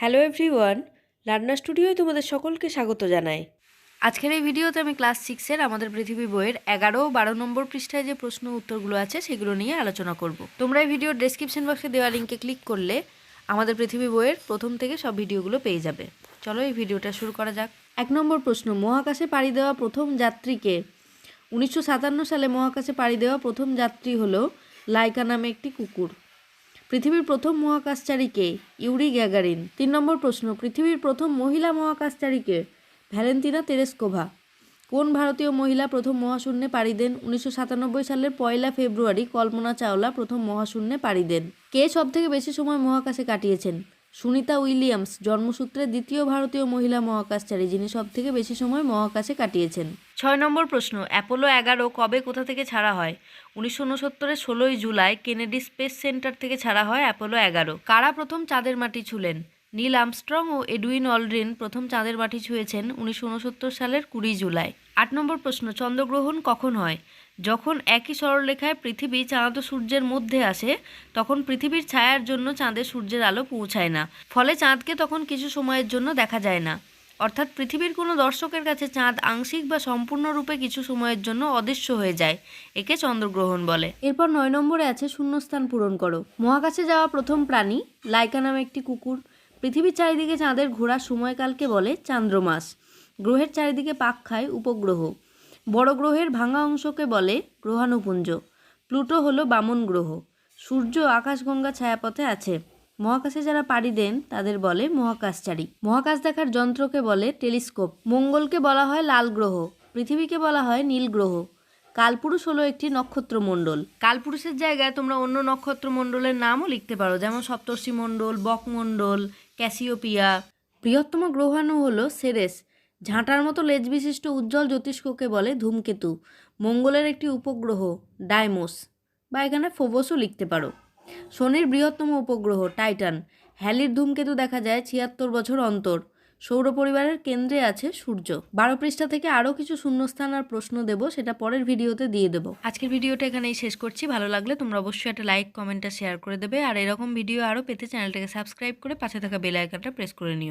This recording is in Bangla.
হ্যালো এভরিওয়ান, লার্নার স্টুডিওয় তোমাদের সকলকে স্বাগত জানাই। আজকের এই ভিডিওতে আমি ক্লাস সিক্সের আমাদের পৃথিবী বইয়ের এগারো বারো নম্বর পৃষ্ঠায় যে প্রশ্ন উত্তরগুলো আছে সেগুলো নিয়ে আলোচনা করব। তোমরা এই ভিডিওর ডেসক্রিপশন বক্সে দেওয়া লিঙ্কে ক্লিক করলে আমাদের পৃথিবী বইয়ের প্রথম থেকে সব ভিডিওগুলো পেয়ে যাবে। চলো এই ভিডিওটা শুরু করা যাক। এক নম্বর প্রশ্ন, মহাকাশে পাড়ি দেওয়া প্রথম যাত্রীকে। উনিশশো সাতান্ন সালে মহাকাশে পাড়ি দেওয়া প্রথম যাত্রী হলো লাইকা নামে একটি কুকুর। পৃথিবীর প্রথম মহাকাশচারীকে ইউরি গ্যাগারিন। তিন নম্বর প্রশ্ন, পৃথিবীর প্রথম মহিলা মহাকাশচারীকে ভ্যালেন্তিনা তেরেস্কোভা। কোন ভারতীয় মহিলা প্রথম মহাশূন্যে পাড়ি দেন? উনিশশো সাতানব্বই সালের পয়লা ফেব্রুয়ারি কল্পনা চাওলা প্রথম মহাশূন্যে পাড়ি দেন। কে সবথেকে বেশি সময় মহাকাশে কাটিয়েছেন? সুনিতা উইলিয়ামস, জন্মসূত্রে দ্বিতীয় ভারতীয় মহিলা মহাকাশচারী, যিনি সবথেকে বেশি সময় মহাকাশে কাটিয়েছেন। ছয় নম্বর প্রশ্ন, অ্যাপোলো এগারো কবে কোথা থেকে ছাড়া হয়? উনিশশো উনসত্তরের ষোলোই জুলাই কেনেডি স্পেস সেন্টার থেকে ছাড়া হয় অ্যাপোলো এগারো। কারা প্রথম চাঁদের মাটি ছুলেন? নীল আমস্ট্রং ও এডুইন অলড্রিন প্রথম চাঁদের মাটি ছুঁয়েছেন উনিশশো উনসত্তর সালের কুড়ি জুলাই। আট নম্বর প্রশ্ন, চন্দ্রগ্রহণ কখন হয়? যখন একই সরলরেখায় পৃথিবী চাঁদ ও সূর্যের মধ্যে আসে, তখন পৃথিবীর ছায়ার জন্য চাঁদে সূর্যের আলো পৌঁছায় না। ফলে চাঁদকে তখন কিছু সময়ের জন্য দেখা যায় না। অর্থাৎ পৃথিবীর কোনো দর্শকের কাছে চাঁদ আংশিক বা সম্পূর্ণরূপে কিছু সময়ের জন্য অদৃশ্য হয়ে যায়, একে চন্দ্রগ্রহণ বলে। এরপর নয় নম্বরে আছে শূন্যস্থান পূরণ করো। মহাকাশে যাওয়া প্রথম প্রাণী, লাইকা নামে একটি কুকুর। পৃথিবীর চারিদিকে চাঁদের ঘোরার সময়কালকে বলে চান্দ্রমাস। গ্রহের চারিদিকে পাক খায় উপগ্রহ। বড় গ্রহের ভাঙা অংশকে বলে গ্রহাণুপুঞ্জ। প্লুটো হলো বামন গ্রহ। সূর্য আকাশগঙ্গা ছায়াপথে আছে। মহাকাশে যারা পাড়ি দেন, তাদের বলে মহাকাশচারী। মহাকাশ দেখার যন্ত্রকে বলে টেলিস্কোপ। মঙ্গলকে বলা হয় লাল গ্রহ। পৃথিবীকে বলা হয় নীল গ্রহ। কালপুরুষ হলো একটি নক্ষত্রমণ্ডল। কালপুরুষের জায়গায় তোমরা অন্য নক্ষত্রমণ্ডলের নামও লিখতে পারো। যেমন সপ্তর্ষি মণ্ডল বকমণ্ডল ক্যাসিওপিয়া। বৃহত্তম গ্রহাণু হল সেরেস, ঝাঁটার মতো লেজ বিশিষ্ট উজ্জ্বল জ্যোতিষ্ককে বলে ধূমকেতু, মঙ্গলের একটি উপগ্রহ, ডায়মোস, বা এখানে ফোবসও লিখতে পারো। শনির বৃহত্তম উপগ্রহ, টাইটান, হ্যালির ধূমকেতু দেখা যায় ছিয়াত্তর বছর অন্তর। সৌর পরিবারের কেন্দ্রে আছে সূর্য। বারো পৃষ্ঠা থেকে আরও কিছু শূন্যস্থান আর প্রশ্ন দেব, সেটা পরের ভিডিওতে দিয়ে দেব। আজকের ভিডিওটা এখানেই শেষ করছি, ভালো লাগলে তোমরা অবশ্যই একটা লাইক কমেন্টটা শেয়ার করে দেবে। আর এরকম ভিডিও আরও পেতে চ্যানেলটাকে সাবস্ক্রাইব করে পাশে থাকা বেল প্রেস করে নিও।